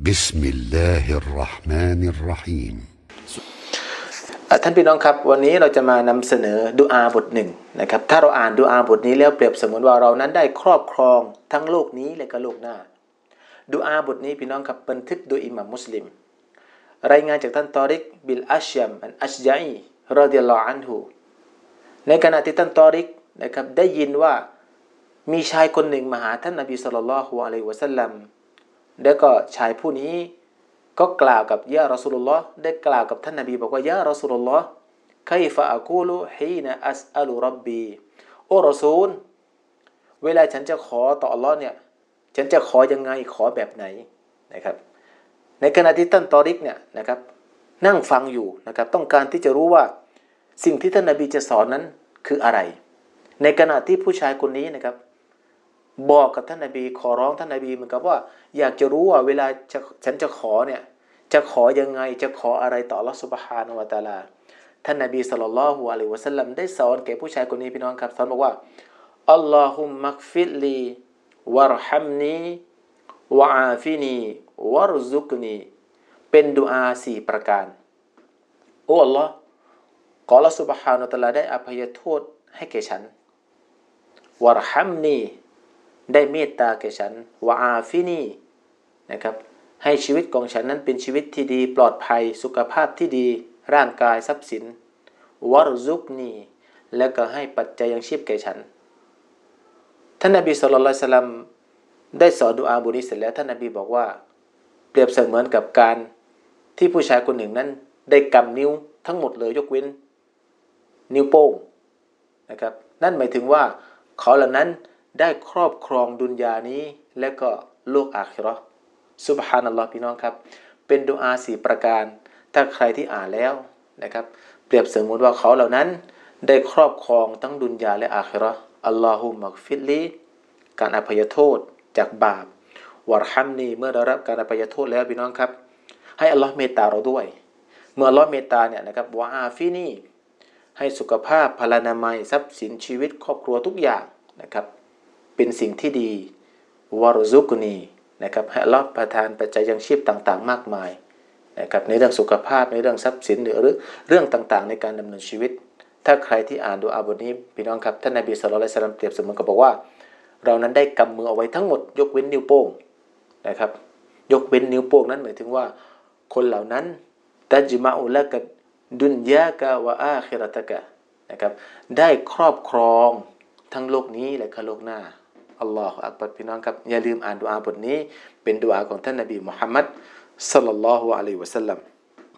بسم الله الرحمن الرحيم อ่ะท่านพี่น้องครับวันนี้เราจะมานำเสนอดุอาบทหนึ่งนะครับถ้าเราอ่านดุอาบทนี้แล้วเปรียบเสมือนว่าเรานั้นได้ครอบครองทั้งโลกนี้และก็โลกหน้าดุอาบทนี้พี่น้องครับบันทึกโดยอิหม่ามมุสลิม รายงานจากท่านตอริกบิลอัชยัมอันอัชยัยรอดิยัลลอฮุอันฮูในขณะที่ท่านตอริกนะครับได้ยินว่ามีชายคนหนึ่งมาหาท่านนบีสุลต่านละฮ์อะลัยฮิวะสัลลัม แล้วก็ชายผู้นี้ก็กล่าวกับยะรอสูลุลลอฮ์ได้กล่าวกับท่านนบีบอกว่ายะรอสูลุลลอฮ์ไคฟะอะกูลุฮีนะอัสอัลุรับบีโอรอซูล เวลาฉันจะขอต่ออัลลอฮ์เนี่ยฉันจะขอยังไงขอแบบไหนนะครับ ในขณะที่ท่านตอริกเนี่ยนะครับ นั่งฟังอยู่นะครับ ต้องการที่จะรู้ว่าสิ่งที่ท่านนบีจะสอนนั้นคืออะไร ในขณะที่ผู้ชายคนนี้นะครับ บอกกับท่านนบีขอร้องท่านนบีเหมือนกับว่า อยากจะรู้ว่าเวลาจะฉันจะขอเนี่ยจะขอยังไงจะขออะไรต่ออัลลอฮฺสุบฮานวตะอาลา ท่านนบีสัลลัลลอฮุอะลัยวะสัลลัมได้สอนแก่ผู้ชายคนนี้พี่น้องครับสอนบอกว่าอัลลอฮุมมักฟิลลีวะรฮัมนีวะอาฟินีวะรซุกนีเป็นดุอาสี่ประการ โอ้อัลลอฮ์ขออัลลอฮฺสุบฮานาตะอาลาได้อภัยโทษให้แก่ฉันวะรฮัมนี ได้เมตตาแก่ฉันวะอาฟินีนะครับให้ชีวิตของฉันนั้นเป็นชีวิตที่ดีปลอดภัยสุขภาพที่ดีร่างกายทรัพย์สินวรซุกนีแล้วก็ให้ปัจจัยยังชีพแก่ฉัน ท่านนบีสุลต่านสลัมได้สอนดุอาบุนี้เสร็จแล้วท่านนบีบอกว่า เปรียบเสมือนกับการที่ผู้ชายคนหนึ่งนั้น ได้กำนิ้วทั้งหมดเลยยกเว้น นิ้วโป้งนะครับนั่นหมายถึงว่าเขาเหล่านั้น ได้ครอบครองดุนยานี้และก็โลกอาคิราะห์ซุบฮานัลลอฮ์พี่น้องครับ เป็นดุอาสีประการ ถ้าใครที่อ่านแล้วนะครับ เปรียบเสมือนว่าเขาเหล่านั้น ได้ครอบครองทั้งดุนยาและอาคิราะอัลลอฮุมักฟิลลีการอภัยโทษจากบาปวารฮัมนีเมื่อได้รับการอภัยโทษแล้วพี่น้องครับ ให้อัลลอฮ์เมตตาเราด้วย เมื่ออัลลอฮ์เมตตาเนี่ยนะครับวาอาฟินีให้สุขภาพพลานามัยทรัพย์สินชีวิตครอบครัวทุกอย่างนะครับ เป็นสิ่งที่ดีวารซุกุนีนะครับให้ลอฮ์ประทานปัจจัยยังชีพต่างๆ มากมายนะครับในเรื่องสุขภาพในเรื่องทรัพย์สินหรือเรื่องต่างๆ ในการดำเนินชีวิต ถ้าใครที่อ่านดูอาบทนี้พี่น้องครับท่านนบีสุลต่านสลัมเปรียบเสมือนกับบอกว่า เรานั้นได้กำมือเอาไว้ทั้งหมด ยกเว้นนิ้วโป้งนะครับยกเว้นนิ้วโป้งนั้นหมายถึงว่า คนเหล่านั้นตัจมาอุละกดุนยากะวะอาคิรตะกะนะครับได้ครอบครองทั้งโลกนี้และก็โลกหน้า อัลลอฮฺอักบัรพี่น้องครับอย่าลืมอ่านดุอาบทนี้ เป็นดุอาของท่านนบีมุฮัมมัดสัลลัลลอฮุอะลัยฮิวะสัลลัม